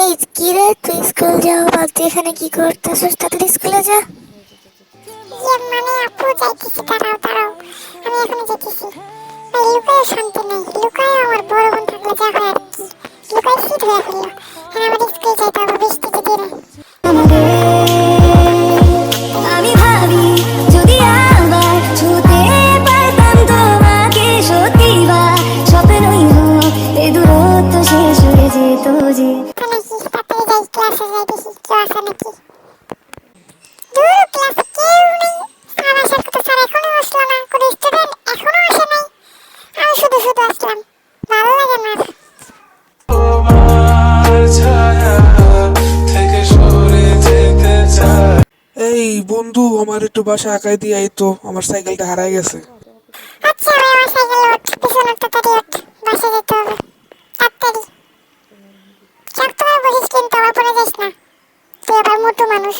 এই, কি রে? তুই স্কুল যাও বাদ দিয়ে এখানে কি করতেছিস? তাড়াতাড়ি স্কুলে যা। ইয়ে মানে আপু, যাইতেছি, দাঁড়াও দাঁড়াও। আমি এখনও যাইতেছি। লুকায় শান্তি। যে তাড়াতাড়ি যাই ক্লাসে যাই দেখি কেউ আছে নাকি? দূর ক্লাসে কেউ নেই। স্যার আসার কথা স্যার এখনও আসলো না কোনো স্টুডেন্ট এখনও আসে নাই। আমি শুধু শুধু আসলাম। ভালো লাগে না এই বন্ধু আমার একটু বাসা আঁকাই দিয়ে তো আমার সাইকেলটা হারাই গেছে। কিন্তু আমার পরে যাস না। তুই আবার মোটু মানুষ।